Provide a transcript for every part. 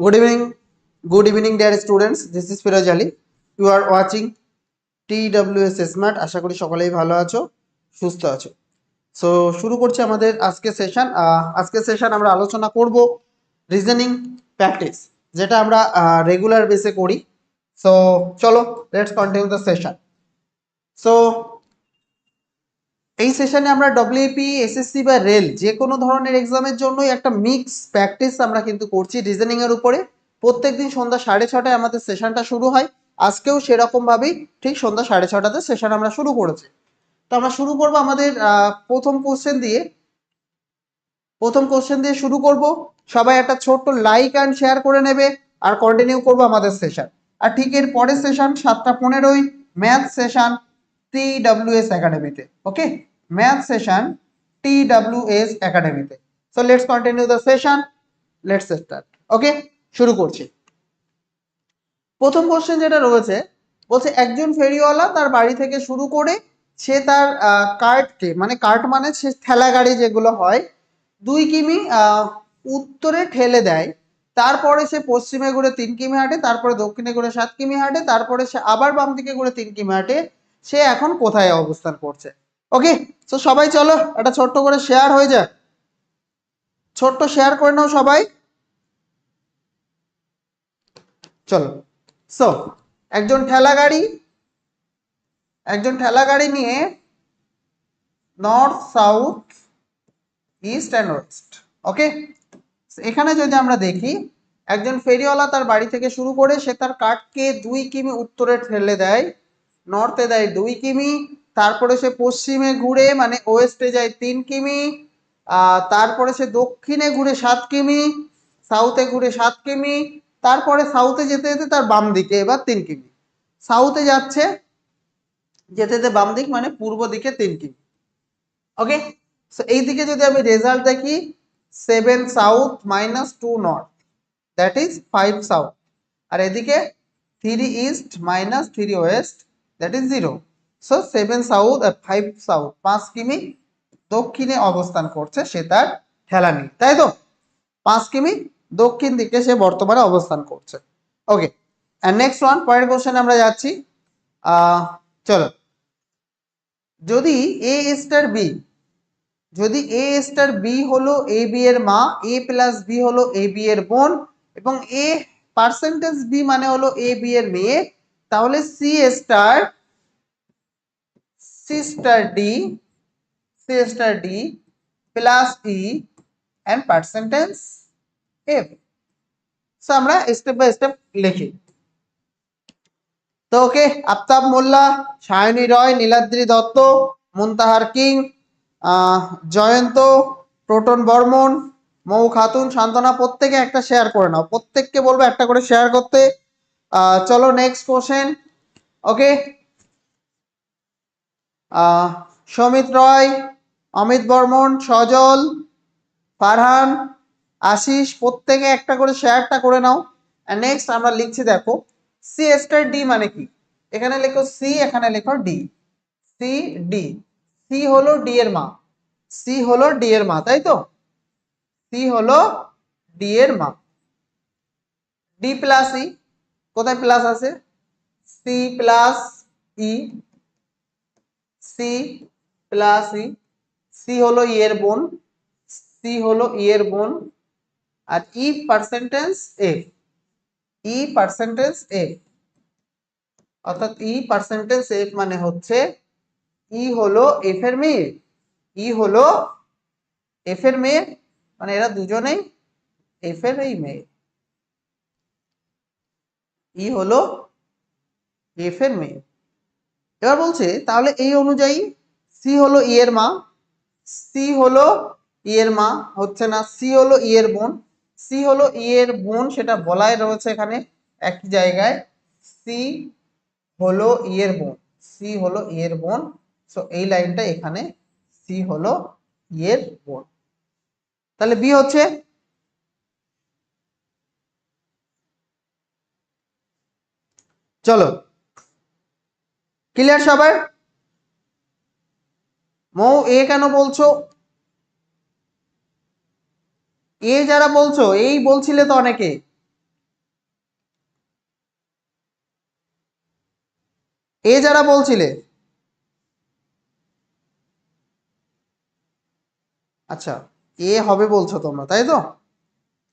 Good evening, good evening, dear students. This is Firaj Ali. You are watching TWS Smart. আশা করি সকলেই ভালো আছো সুস্থ আছো সো শুরু করছি আমাদের আজকে সেশন আজকে সেশন আমরা আলোচনা করব রিজনিং প্র্যাকটিস যেটা আমরা রেগুলার বেসে করি সো চলো let's continue the session so এই সেশনে আমরা ডব্লিউপি এসএসসি বা রেল যে কোনো ধরনের এক্সামের জন্যই একটা মিক্স প্র্যাকটিস আমরা কিন্তু করছি রিজনিং এর উপরে। প্রত্যেকদিন সন্ধ্যা সাড়ে ছটায় আমাদের সেশনটা শুরু হয়। আজকেও সেরকমভাবেই ঠিক সন্ধ্যা সাড়ে ছটাতে সেশন আমরা শুরু করেছি। তো আমরা শুরু করব আমাদের প্রথম কোশ্চেন দিয়ে। প্রথম কোশ্চেন দিয়ে শুরু করব। সবাই একটা ছোট্ট লাইক অ্যান্ড শেয়ার করে নেবে আর কন্টিনিউ করব আমাদের সেশন আর ঠিক এর পরের সেশন সাতটা পনেরোই math session T W S একাডেমিতে okay session T W S একাডেমিতে so let's continue the session let's start okay শুরু করছি। প্রথম কোশ্চেন যেটা রয়েছে, বলছে একজন ফেরিওয়ালা তার বাড়ি থেকে শুরু করে সে তার কার্টকে মানে কার্ট মানে সে ঠেলা গাড়ি যেগুলো হয়, দুই কিমি উত্তরে ঠেলে দেয়। তারপরে সে পশ্চিমে ঘুরে তিন কিমি হাঁটে, তারপরে দক্ষিণে ঘুরে সাত কিমি হাঁটে, তারপরে সে আবার বাম দিকে ঘুরে তিন কিমি হাঁটে। সে এখন কোথায় অবস্থান করছে? ওকে তো সবাই চলো, একটা ছোট্ট করে শেয়ার হয়ে যাক। ছোট্ট শেয়ার করে নাও সবাই। চলো সো একজন ঠেলা গাড়ি একজন ঠেলা গাড়ি নিয়ে north south east and west okay এখানে যদি আমরা দেখি, একজন ফেরিওয়ালা তার বাড়ি থেকে শুরু করে সে তার কাঠকে দুই কিমি উত্তরে ঠেলে দেয় নর্থে দেয় দুই কিমি তারপরে সে পশ্চিমে ঘুরে মানে ওয়েস্টে যায় তিন কিমি তারপরে সে দক্ষিণে ঘুরে সাত কিমি সাউথে ঘুরে সাত কিমি, তারপরে সাউথে যেতে যেতে তার বাম দিকে এবার তিন কিমি। সাউথে যাচ্ছে, যেতে যেতে বাম দিক মানে পূর্ব দিকে তিন কিমি। ওকে এই দিকে যদি আমি রেজাল্ট দেখি seven south minus two north that is five south আর এদিকে three east minus three west that is zero so seven south five south পাঁচ কিমি দক্ষিণে অবস্থান করছে সে তার ঠেলা নিয়ে তাই তো? পাঁচ কিমি দক্ষিণ দিকে সে বর্তমানে অবস্থান করছে। ওকে আর নেক্সট ওয়ান পরের কোশ্চেন আমরা যাচ্ছি। চলো। যদি এ স্টার বি যদি এ স্টার বি হলো এ বি এর মা এ প্লাস বি হলো এ বি এর বোন, এবং এ পার্সেন্টেজ বি মানে হলো এ বি এর মেয়ে, তাহলে C star star D C star D plus E and percentage so আমরা স্টেপ বাই স্টেপ লিখি। তো ওকে আফতাব মোল্লা, সায়নী রয়, নীলাদ্রি দত্ত, মুনতাহার কিং জয়ন্ত, প্রোটন বর্মন, মৌ খাতুন সান্ত্বনা প্রত্যেকে একটা শেয়ার করে নাও। প্রত্যেককে বলব একটা করে শেয়ার করতে। চলো next question okay Samit Roy, Amit Barman, Sajal, Farhan, Ashis, প্রত্যেকে একটা করে শেয়ারটা করে নাও। নেক্সট আমরা লিখছি, দেখো সি স্টার ডি মানে কি? এখানে লেখো সি এখানে লেখো ডি সি ডি সি হলো ডি এর মা। সি হলো ডি এর মা, তাই তো? সি হলো ডি এর মা। ডি প্লাস ই কোথায় প্লাস আছে? C plus E C plus E, C হলো ই এর বোন, সি হলো ই এর বোন, আর E percentage F E percentage F অর্থাৎ ই পার্সেন্টেজ এফ মানে হচ্ছে ই হলো এফ এর মেয়ে, ই হলো এফ এর মেয়ে মানে এরা দুজনেই এফ এর এই মেয়ে, ই হলো এফ এর মেয়ে। এবার বলছে, তাহলে এই অনুযায়ী সি হলো ই এর মা সি হলো ই এর মা, হচ্ছে না সি হলো ই এর বোন সি হলো ই এর বোন, সেটা বলাই রয়েছে এখানে একই জায়গায় সি হলো ই এর বোন সি হলো ই এর বোন সো এই লাইনটা এখানে সি হলো ই এর বোন। তাহলে বি হচ্ছে? চলো ক্লিয়ার সবার মৌ, এ কেন বলছো? এ যারা বলছো, এই বলছিলে তো অনেকে। এ যারা বলছিলে। আচ্ছা এ হবে বলছো তোমরা, তাই তো?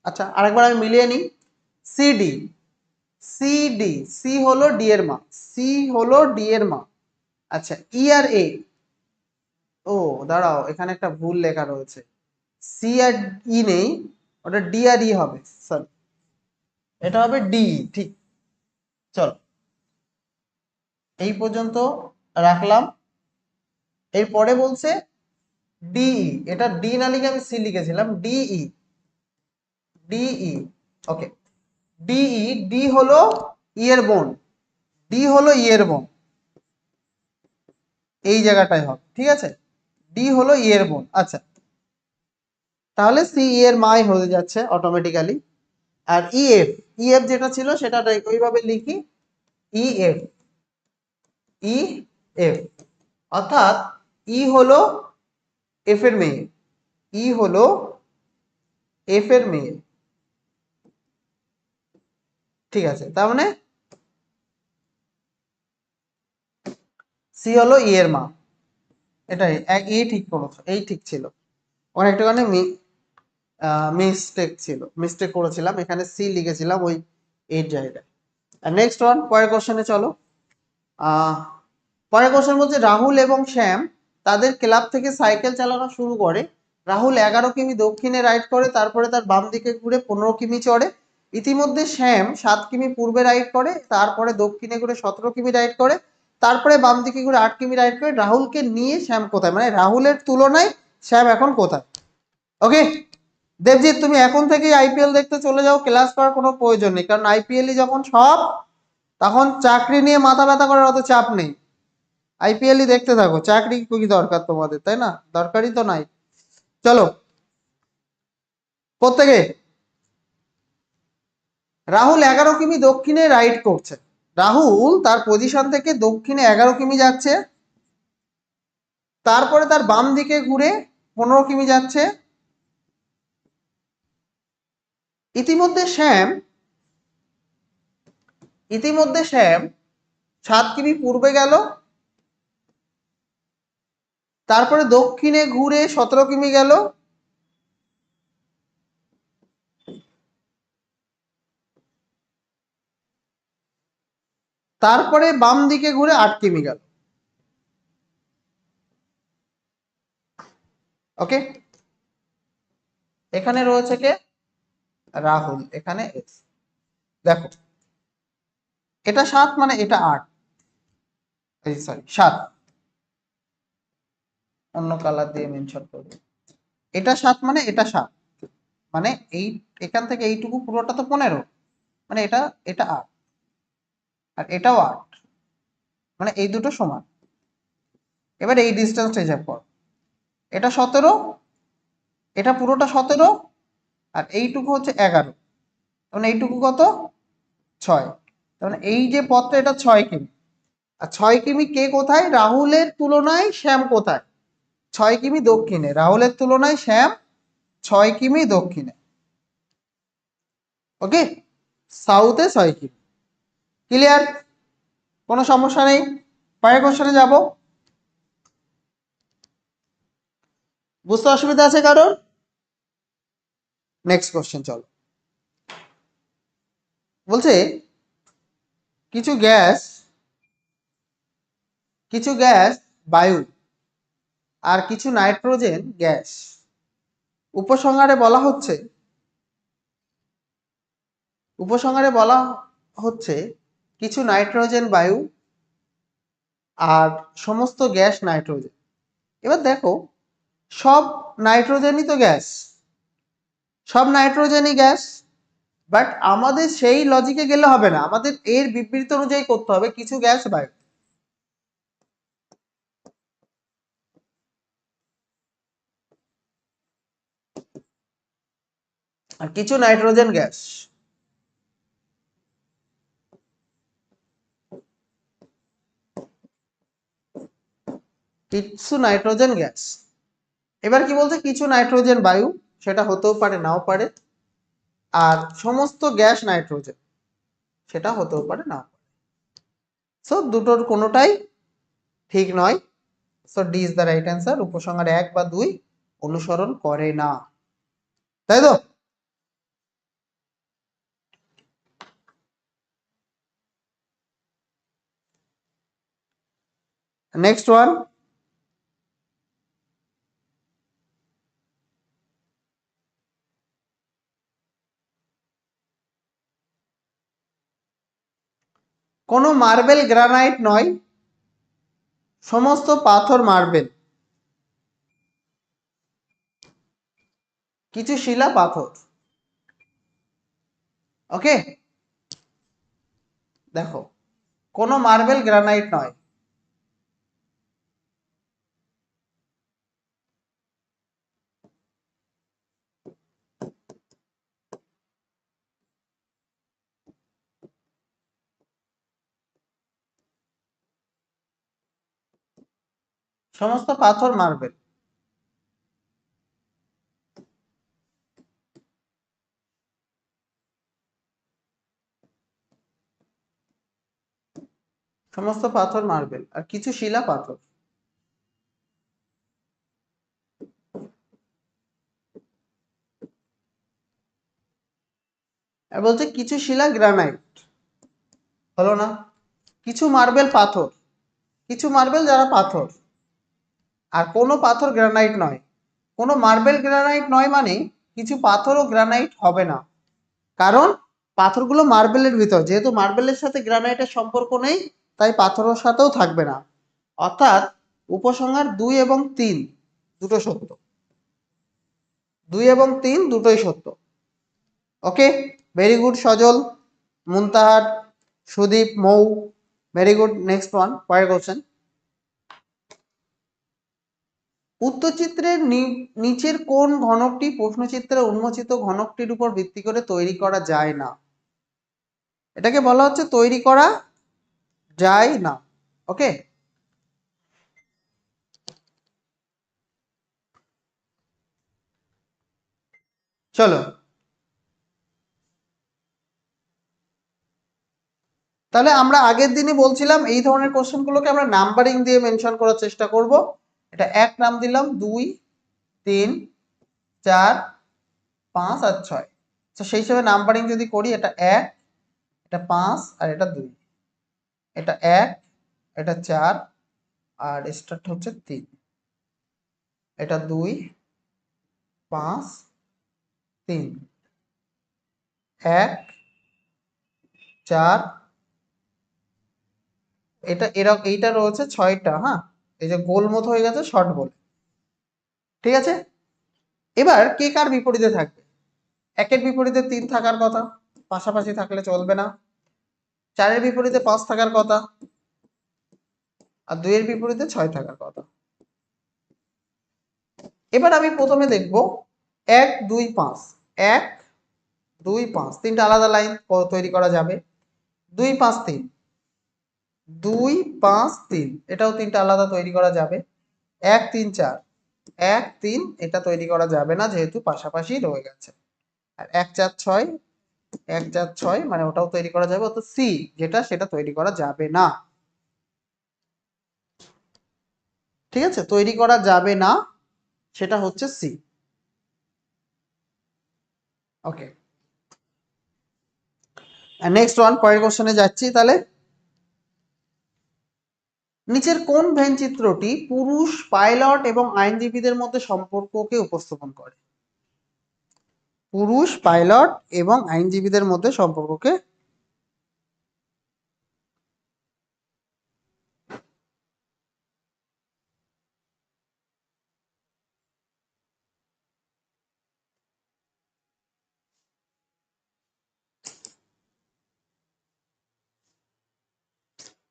আচ্ছা আরেকবার আমি মিলিয়ে নিই। C D C D C হলো ডি এর মা সি হলো ডি এর মা আচ্ছা ই আর এ ও, দাঁড়াও, এখানে একটা ভুল লেখা রয়েছে। সি আর ই নেই, ওটা ডি আর ই হবে সরি এটা হবে ডি ঠিক। চলো, এই পর্যন্ত রাখলাম। এরপরে বলছে ডিই এটা ডি না লিখে আমি সি লিখেছিলাম D E D E okay D E D হলো ইয়ের বোন ডি হলো ইয়ের বোন এই জায়গাটায় হবে, ঠিক আছে? ডি হলো ইয়ের বোন আচ্ছা। তাহলে সি এর মাই হয়ে যাচ্ছে অটোমেটিক্যালি আর ইএফ ইএফ যেটা ছিল সেটা ওইভাবে লিখি। ইএফ ই এফ অর্থাৎ ই হলো এফ এর মেয়ে। ই হলো এফ এর মেয়ে। ঠিক আছে, তার মানে সি হলো ই এর মা এটাই এক- এই ঠিক করেছ এই ঠিক ছিল। অনেকটাখানি মিস্টেক ছিল। মিস্টেক করেছিলাম, এখানে সি লিখেছিলাম ওই এর জায়গায়। নেক্সট ওয়ান পরের কোশ্চেনে চলো। পরের কোশ্চেন বলছে, রাহুল এবং শ্যাম তাদের ক্লাব থেকে সাইকেল চালানো শুরু করে। রাহুল এগারো কিমি দক্ষিণে রাইড করে, তারপরে তার বাম দিকে ঘুরে পনেরো কিমি চড়ে। ইতিমধ্যে শ্যাম সাত কিমি পূর্বে রাইড করে, তারপরে দক্ষিণে ঘুরে সতেরো কিমি রাইড করে, তারপরে বাম দিকে ঘুরে আট কিমি রাইড করে রাহুলকে নিয়ে শ্যাম কোথায়? মানে রাহুলের তুলনায় শ্যাম এখন কোথায়? ওকে দেবজিৎ, তুমি এখন থেকেই আইপিএল দেখতে চলে যাও ক্লাস করার কোনো প্রয়োজন নেই। কারণ আইপিএলই যখন সব, তখন চাকরি নিয়ে মাথা ব্যথা করার অত চাপ নেই। আইপিএলই দেখতে থাকো, চাকরি কি দরকার তোমাদের, তাই না? দরকারই তো নাই। চলো, প্রত্যেকে রাহুল এগারো কিমি দক্ষিণে রাইড করছে। রাহুল তার পজিশন থেকে দক্ষিণে এগারো কিমি যাচ্ছে। তারপরে তার বাম দিকে ঘুরে পনেরো কিমি যাচ্ছে। ইতিমধ্যে শ্যাম ইতিমধ্যে শ্যাম সাত কিমি পূর্বে গেল। তারপরে দক্ষিণে ঘুরে সতেরো কিমি গেল। তারপরে বাম দিকে ঘুরে আট কিমি গেল ওকে? এখানে রয়েছে কে? রাহুল, এখানে এস। দেখো, এটা সাত মানে এটা আট। সরি সাত। অন্য কালার দিয়ে মেনশন করবে। এটা সাত মানে এটা সাত। মানে এই, এখান থেকে এইটুকু পুরোটা তো পনেরো। মানে এটা এটা আট। আর এটাও আট। মানে এই দুটো সমান। এবার এই ডিস্টেন্সটা হিসাব কর। এটা সতেরো, এটা পুরোটা সতেরো, আর এইটুকু হচ্ছে এগারো। মানে এইটুকু কত? ছয়। মানে এই যে পথটা, এটা ছয় কিমি। আর ছয় কিমি কে কোথায়? রাহুলের তুলনায় শ্যাম কোথায়? ছয় কিমি দক্ষিণে। রাহুলের তুলনায় শ্যাম ছয় কিমি দক্ষিণে। ওকে? সাউথে ছয় কিমি। ক্লিয়ার কোনো সমস্যা নেই? পরের কোশ্চেনে যাব। বুঝতে অসুবিধা আছে কারোর? নেক্সট কোশ্চেন চলো। বলছে, কিছু গ্যাস কিছু গ্যাস, বায়ু, আর কিছু নাইট্রোজেন গ্যাস। উপসংহারে বলা হচ্ছে, উপসংহারে বলা হচ্ছে কিছু নাইট্রোজেন বায়ু আর সমস্ত গ্যাস নাইট্রোজেন। এবার দেখো, সব নাইট্রোজেনই তো গ্যাস। সব নাইট্রোজেনই গ্যাস, বাট আমাদের সেই লজিকে গেলে হবে না। আমাদের এর বিবৃতি অনুযায়ী করতে হবে কিছু গ্যাস বায়ু। আর কিছু নাইট্রোজেন গ্যাস। কিছু নাইট্রোজেন গ্যাস। এবার কি বলছে? কিছু নাইট্রোজেন বায়ু, সেটা হতেও পারে, নাও পারে। আর সমস্ত গ্যাস নাইট্রোজেন, সেটা হতেও পারে, নাও পারে। সো দুটোর কোনোটাই ঠিক নয়। So D is the right answer উপসংহার এক বা দুই অনুসরণ করে না। তাই তো? নেক্সট ওয়ান কোনো মার্বেল গ্রানাইট নয়, সমস্ত পাথর মার্বেল। কিছু শিলা পাথর। ওকে? দেখো, কোনো মার্বেল গ্রানাইট নয়। সমস্ত পাথর মার্বেল সমস্ত পাথর মার্বেল আর কিছু শিলা পাথর। বলছে, কিছু শিলা গ্রানাইট। হলো না। কিছু মার্বেল পাথর। কিছু মার্বেল যারা পাথর। আর কোনো পাথর গ্রানাইট নয়। কোনো মার্বেল গ্রানাইট নয় মানে কিছু পাথরও গ্রানাইট হবে না। কারণ পাথরগুলো মার্বেলের ভিতর, যেহেতু মার্বেলের সাথে গ্রানাইটের সম্পর্ক নেই, তাই পাথরের সাথেও থাকবে না। অর্থাৎ উপসংহার দুই এবং তিন দুটো সত্য। দুই এবং তিন দুটোই সত্য। Okay? Very good, Sajal, Muntahar, Sudip, Mou. Very good, next one, পরের কোশ্চেন উত্তরচিত্রের নিচের কোন ঘনকটি প্রশ্নচিত্রে উন্মোচিত ঘনকটির উপর ভিত্তি করে তৈরি করা যায় না? এটাকে বলা হচ্ছে তৈরি করা যায় না। ওকে? চলো। তাহলে আমরা আগের দিনই বলছিলাম এই ধরনের কোশ্চেনগুলোকে আমরা নাম্বারিং দিয়ে মেনশন করার চেষ্টা করব। এটা এক নাম দিলাম, দুই, তিন, চার, পাঁচ আর ছয়। তো সেই হিসেবে নাম্বারিং যদি করি, এটা এক, এটা পাঁচ আর এটা দুই। এটা এক, এটা চার আর স্টার্ট হচ্ছে তিন। এটা দুই, পাঁচ, তিন। এক, চার, এটা এরকম এইটা রয়েছে ছয়টা হ্যাঁ? এই যে গোল মতো হয়ে গেছে শর্ট বল ঠিক আছে? এবার কে কার বিপরীতে থাকবে? একের বিপরীতে তিন থাকার কথা, পাশাপাশি থাকলে চলবে না। চারের বিপরীতে পাঁচ থাকার কথা, আর দুইয়ের বিপরীতে ছয় থাকার কথা। এবার আমি প্রথমে দেখব, এক, দুই, পাঁচ। এক, দুই, পাঁচ। তিনটা আলাদা লাইন তৈরি করা যাবে। দুই, পাঁচ, তিন। দুই, পাঁচ, তিন। এটাও তিনটা আলাদা তৈরি করা যাবে। এক, তিন, চার। এক, তিন, এটা তৈরি করা যাবে না যেহেতু পাশাপাশি রয়ে গেছে। আর এক, চার, ছয়, এক, চার, ছয় মানে ওটাও তৈরি করা যাবে। অত সি, যেটা সেটা তৈরি করা যাবে না। ঠিক আছে? তৈরি করা যাবে না, সেটা হচ্ছে সি। ওকে। নেক্সট ওয়ান পরের কোশ্চেনে যাচ্ছি তাহলে। নিচের কোন ভেন চিত্রটি পুরুষ, পাইলট এবং আইনজীবীদের মধ্যে সম্পর্ককে উপস্থাপন করে? পুরুষ, পাইলট এবং আইনজীবীদের মধ্যে সম্পর্ককে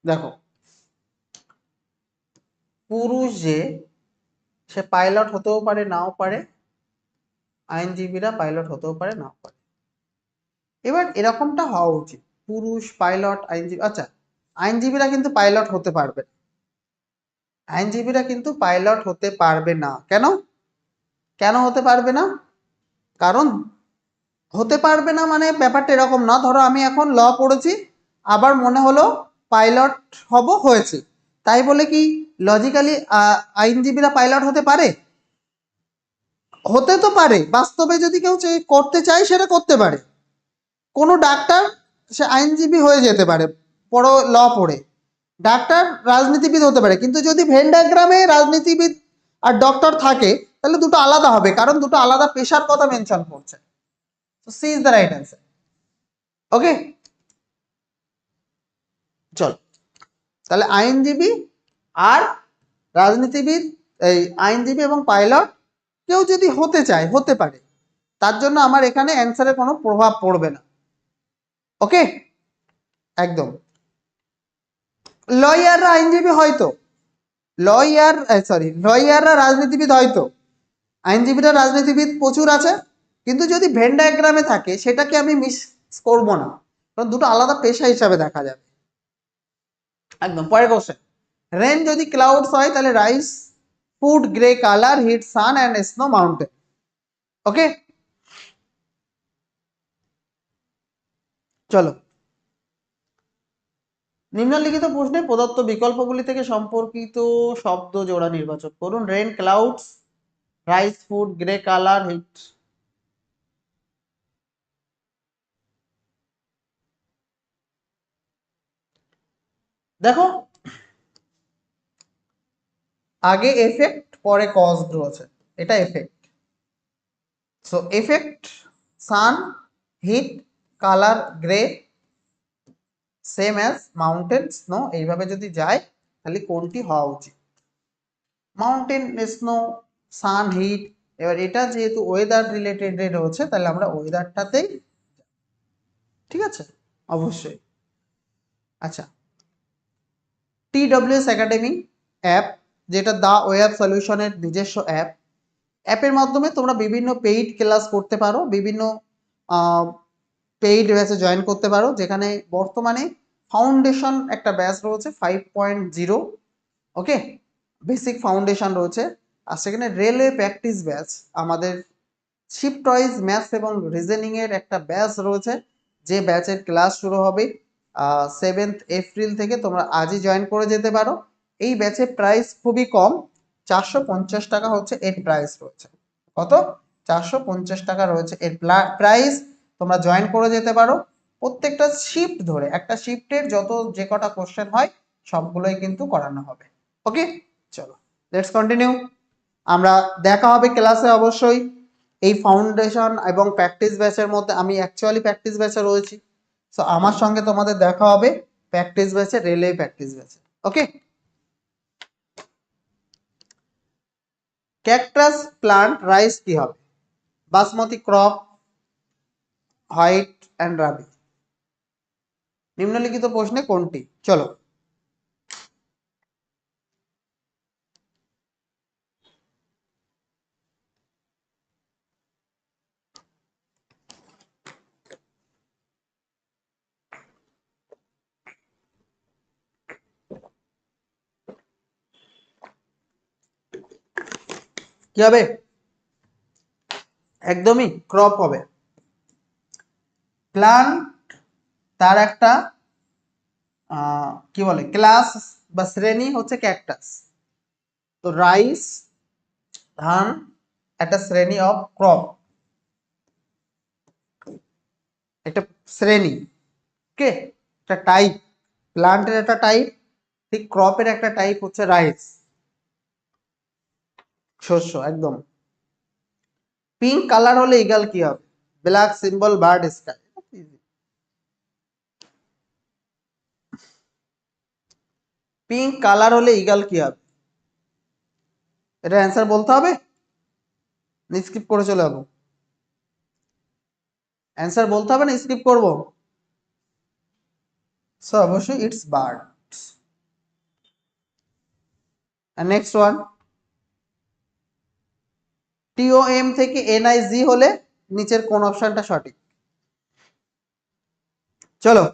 দেখো পুরুষ যে সে পাইলট হতেও পারে, নাও পারে। আইনজীবীরা পাইলট হতেও পারে, নাও পারে। এবার এরকমটা হওয়া উচিত। পুরুষ পাইলট আইনজীবী আচ্ছা আইনজীবীরা কিন্তু পাইলট হতে পারবে আইনজীবীরা কিন্তু পাইলট হতে পারবে না। কেন? কেন হতে পারবে না? কারণ হতে পারবে না মানে ব্যাপারটা এরকম না। ধরো আমি এখন ল পড়েছি, আবার মনে হলো পাইলট হব, হয়েছে। তাই বলে কি লজিক্যালি আইনজীবীরা পাইলট হতে পারে? হতে তো পারে। বাস্তবে যদি কেউ করতে চায়, সেটা করতে পারে। কোনো ডাক্তার, সে আইনজীবী হয়ে যেতে পারে, পড়ো ল পড়ে। ডাক্তার, রাজনীতিবিদ হতে পারে। কিন্তু যদি ভেন ডায়াগ্রামে রাজনীতিবিদ আর ডক্টর থাকে, তাহলে দুটো আলাদা হবে। কারণ দুটো আলাদা পেশার কথা মেনশন করছে। C is the right answer okay চল। তাহলে আইনজীবী আর রাজনীতিবিদ, এই আইনজীবী এবং পাইলট কেউ যদি হতে চায়, হতে পারে, তার জন্য আমার এখানে অ্যান্সারে কোনো প্রভাব পড়বে না। ওকে একদম। লয়াররা আইনজীবী হয়তো। লয়ার সরি লয়াররা রাজনীতিবিদ হয়তো। আইনজীবীরা রাজনীতিবিদ প্রচুর আছে। কিন্তু যদি ভেন ডায়াগ্রামে থাকে, সেটাকে আমি মিস করব না। কারণ দুটো আলাদা পেশা হিসাবে দেখা যাবে। একদম, পরের কোশ্চেন রেন যদি ক্লাউডস হয়, তাহলে rice food grey colour heat sun and snow mountain okay চলো। নিম্নলিখিত প্রশ্নে প্রদত্ত বিকল্পগুলি থেকে সম্পর্কিত শব্দ জোড়া নির্বাচন করুন। Rain clouds rice food grey colour heat দেখো আগে এফেক্ট পরে কজড রয়েছে এটা effect so effect sun heat colour grey same as mountain snow এইভাবে যদি যায়, তাহলে কোনটি হওয়া উচিত? মাউন্টেন স্নো সান হিট এবার এটা যেহেতু ওয়েদার রিলেটেড রয়েছে, তাহলে আমরা ওয়েদারটাতেই ঠিক আছে? অবশ্যই। আচ্ছা। টি টিডব্লিউএস একাডেমি অ্যাপ যেটা দা ওয়েব সলিউশনের নিজস্ব অ্যাপ। অ্যাপের মাধ্যমে তোমরা বিভিন্ন পেইড ক্লাস করতে পারো, বিভিন্ন পেইড ব্যাচে জয়েন করতে পারো, যেখানে বর্তমানে ফাউন্ডেশন একটা ব্যাচ রয়েছে five point zero, okay? Basic foundation রয়েছে, আর সেখানে রেলওয়ে প্র্যাকটিস ব্যাচ, আমাদের শিফট ওয়াইজ ম্যাথস এবং রিজনিং এর একটা ব্যাচ রয়েছে, যে ব্যাচের ক্লাস শুরু হবে সেভেন্থ এপ্রিল থেকে তোমরা আজই জয়েন করে যেতে পারো। এই ব্যাচের প্রাইস খুবই কম। চারশো পঞ্চাশ টাকা হচ্ছে এর প্রাইস রয়েছে। কত? চারশো পঞ্চাশ টাকা রয়েছে এর প্রাইস তোমরা জয়েন করে যেতে পারো। প্রত্যেকটা শিফট ধরে, একটা শিফটের যত যে কটা কোশ্চেন হয়, সবগুলোই কিন্তু করানো হবে। ওকে চলো লেটস কন্টিনিউ আমরা দেখা হবে ক্লাসে অবশ্যই। এই ফাউন্ডেশন এবং প্র্যাকটিস ব্যাচের মধ্যে আমি অ্যাকচুয়ালি প্র্যাকটিস ব্যাচে রয়েছি। সো আমার সঙ্গে তোমাদের দেখা হবে প্র্যাকটিস ব্যাচে রেলওয়ে প্র্যাকটিস ব্যাচে ওকে ক্যাকটাস প্লান্ট রাইস কি হবে? বাসমতি ক্রপ হোয়াইট অ্যান্ড রাবি নিম্নলিখিত প্রশ্নে কোনটি? চলো। কি হবে? একদমই ক্রপ হবে। প্লান্ট তার একটা কি বলে? ক্লাস বা শ্রেণি হচ্ছে ক্যাকটাস তো রাইস ধান একটা শ্রেণি অফ ক্রপ একটা শ্রেণি ওকে একটা টাইপ প্লান্টের একটা টাইপ ঠিক ক্রপের একটা টাইপ হচ্ছে রাইস শস্য, একদম। পিঙ্ক কালার হলে ইগাল কি হবে? Black symbol bird sky pink colour হলে ইগাল কি হবে? এটা অ্যান্সার বলতে হবে? স্কিপ করে চলে যাব। অ্যান্সার বলতে হবে না স্কিপ করব? সো অবশ্যই it's bird next one TOM থেকে এনআইজি হলে নিচের কোন অপশনটা সঠিক। চলো।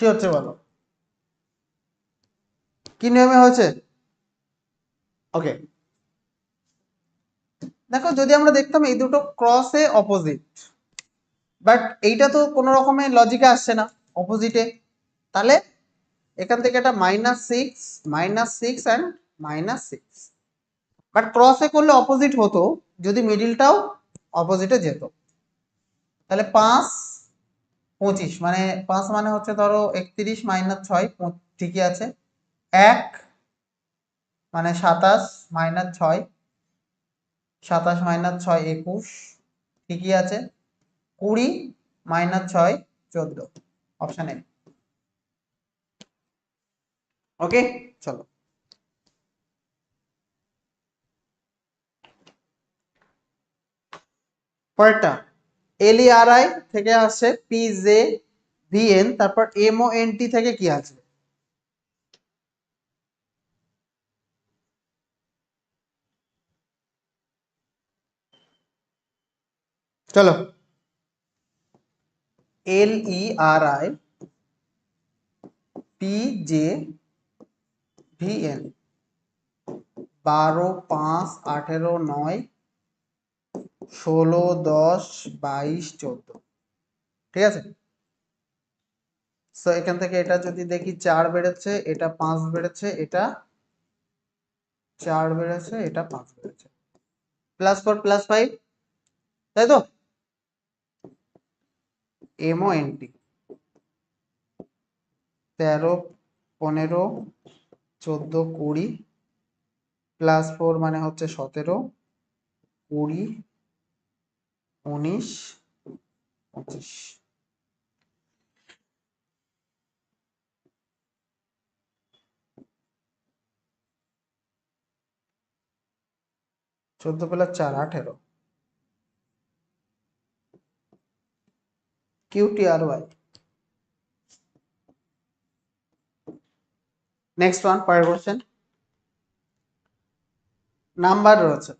কি হচ্ছে বলো কি নিয়মে হয়েছে? ওকে দেখো, যদি আমরা দেখতাম এই দুটো ক্রসে অপোজিট বাট এইটা তো কোনো রকমের লজিকে আসছে না অপোজিটে তাহলে এখান থেকে এটা minus six minus six and minus six but ক্রসে করলে অপোজিট হতো, যদি মিডিলটাও অপোজিটে যেত। তাহলে পাঁচ পঁচিশ মানে পাঁচ মানে হচ্ছে ধরো একত্রিশ মাইনাস ছয় ঠিকই আছে। এক মানে সাতাশ মাইনাস ছয়, সাতাশ মাইনাস ছয় একুশ, ঠিকই আছে। কুড়ি মাইনাস ছয়, চোদ্দ অপশন এ ওকে চলো। পরেরটা। এলইআরআই থেকে আসছে পি জে ভিএন তারপর এমও টি থেকে কি আছে চলো। L E R I, P J V N, বারো পাঁচ আঠেরো নয় ষোলো, দশ, বাইশ, চোদ্দ। ঠিক আছে? সো এখান থেকে এটা যদি দেখি চার বেড়েছে, এটা পাঁচ বেড়েছে, এটা চার বেড়েছে, এটা পাঁচ বেড়েছে। প্লাস ফোর প্লাস ফাইভ তাই তো? এমও এনটি তেরো, পনেরো, চোদ্দ, কুড়ি। প্লাস ফোর মানে হচ্ছে সতেরো, কুড়ি উনিশ, পঁচিশ। চোদ্দ প্লাস চার, আঠেরো। QT R Y. Next one পরের কোশ্চেন নাম্বার রয়েছে।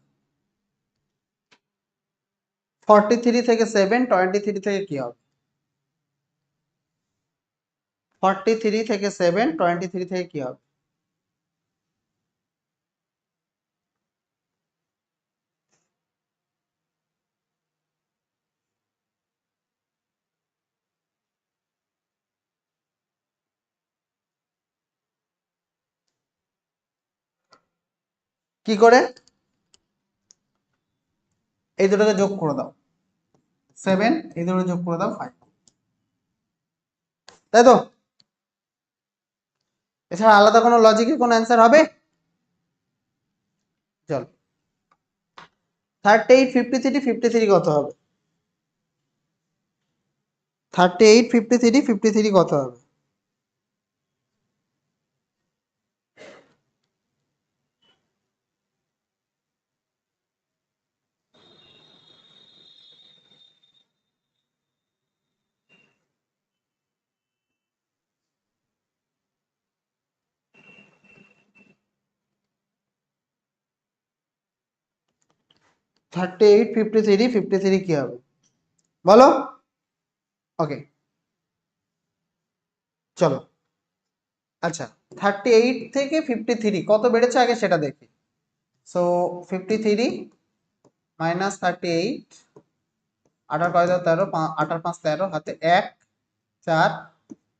ফর্টি থ্রি থেকে সেভেন টোয়েন্টি থ্রি থেকে কি হবে? ফর্টি থ্রি থেকে সেভেন টোয়েন্টি থ্রি থেকে কি হবে? কি করে? এই দুটোকে যোগ করে দাও। সেভেন, এই দুটো যোগ করে দাও ফাইভ তাই তো? এছাড়া আলাদা কোনো লজিকে কোনো অ্যান্সার হবে? চল। Thirty eight fifty three fifty three কত হবে? Thirty eight fifty three fifty three কত হবে? Thirty eight fifty three fifty three কি হবে? বলো? ওকে চলো। আচ্ছা থার্টি এইট থেকে ফিফটি থ্রি কত বেড়েছে আগে সেটা দেখি। So fifty three minus thirty eight আঠার কয় তেরো আঠার পাঁচ তেরো, হাতে এক, চার,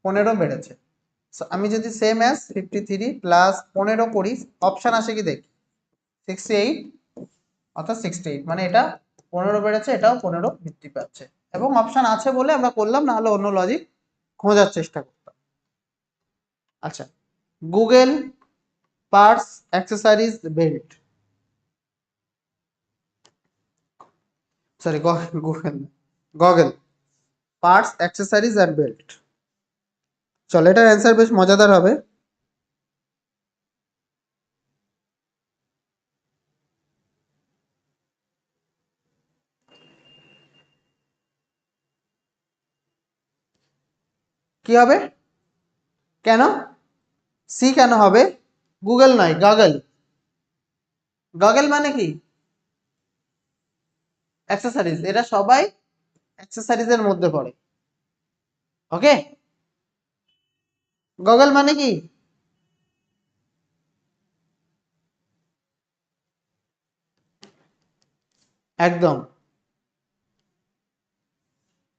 পনেরো বেড়েছে। সো আমি যদি same as fifty three plus পনেরো করি অপশান আসে কি দেখি? সিক্সটি এইট অর্থাৎ সিক্সটি এইট মানে এটা পনেরো বেড়েছে, এটাও পনেরো বৃদ্ধি পাচ্ছে। এবং অপশান আছে বলে আমরা করলাম না হলে অন্য লজিক খোঁজার চেষ্টা করতাম। আচ্ছা Google purse accessories belt sorry Google goggle parts accessories and belt চলো, এটার অ্যান্সার বেশ মজাদার হবে। কি হবে? কেন? সি কেন হবে? গুগল নয় গগল গগল মানে কি? অ্যাক্সেসরিজ এটা সবাই অ্যাক্সেসরিজের মধ্যে পড়ে। ওকে গগল মানে কি? একদম।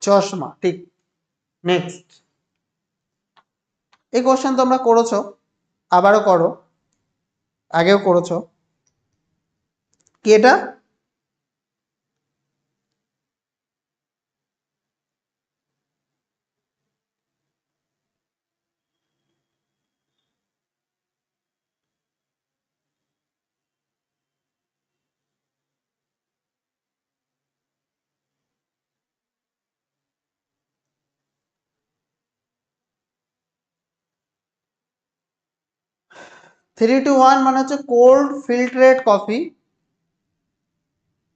চশমা, ঠিক। নেক্সট এই কোশ্চেন তোমরা করেছ আবারও করো আগেও করেছ। কি এটা? থ্রি টু ওয়ান মানে হচ্ছে cold filtered coffee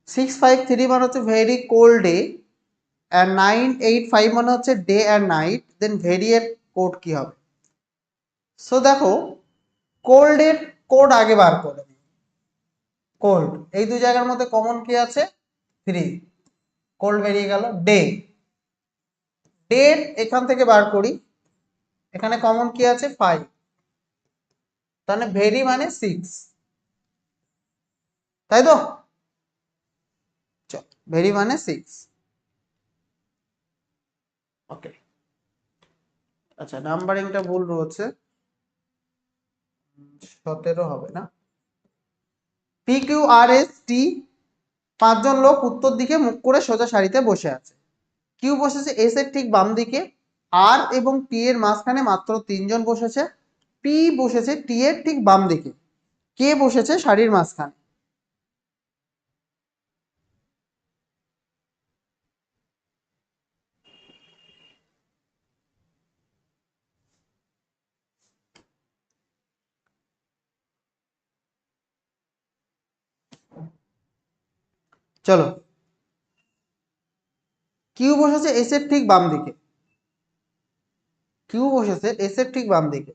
six five three মানে হচ্ছে very cold day and nine eight five মানে হচ্ছে day and night then very এর কোড কি হবে? সো দেখো কোল্ডের কোড আগে বার করে কোল্ড এই দুই জায়গার মধ্যে কমন কি আছে? থ্রি কোল্ড বেরিয়ে গেল ডে ডে এখান থেকে বার করি। এখানে কমন কি আছে? ফাইভ তাহলে ভেরি মানে সিক্স তাই তো? ভেরি মানে সিক্স ওকে আচ্ছা নাম্বারিংটা ভুল রয়েছে। সতেরো হবে না। P Q R S T পাঁচজন লোক উত্তর দিকে মুখ করে সোজা সারিতে বসে আছে। কিউ বসেছে এস এর ঠিক বাম দিকে আর এবং টি এর মাঝখানে মাত্র তিনজন বসেছে। পি বসেছে টি এর ঠিক বাম দিকে। কে বসেছে শাড়ির মাঝখানে? চলো। কিউ বসেছে এস এর ঠিক বাম দিকে। কিউ বসেছে এস এর ঠিক বাম দিকে।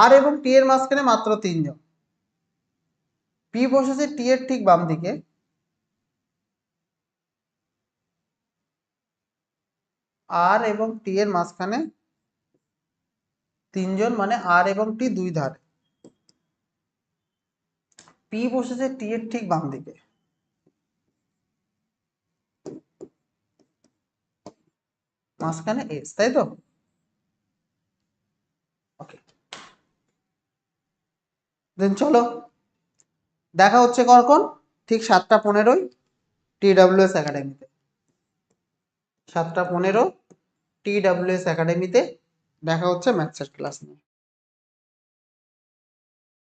আর এবং টি এর মাঝখানে মাত্র তিনজন। পি বসেছে টি এর ঠিক বাম দিকে। আর এবং টি এর মাঝখানে তিনজন মানে আর এবং টি দুই ধারে। পি বসেছে টি এর ঠিক বাম দিকে। মাঝখানে এস তাই তো? দেন চলো, দেখা হচ্ছে কখন? ঠিক সাতটা পনেরোই টি ডাব্লিউ এস একাডেমিতে সাতটা পনেরো টি ডাব্লিউ এস একাডেমিতে দেখা হচ্ছে ম্যাথসের ক্লাস নিয়ে।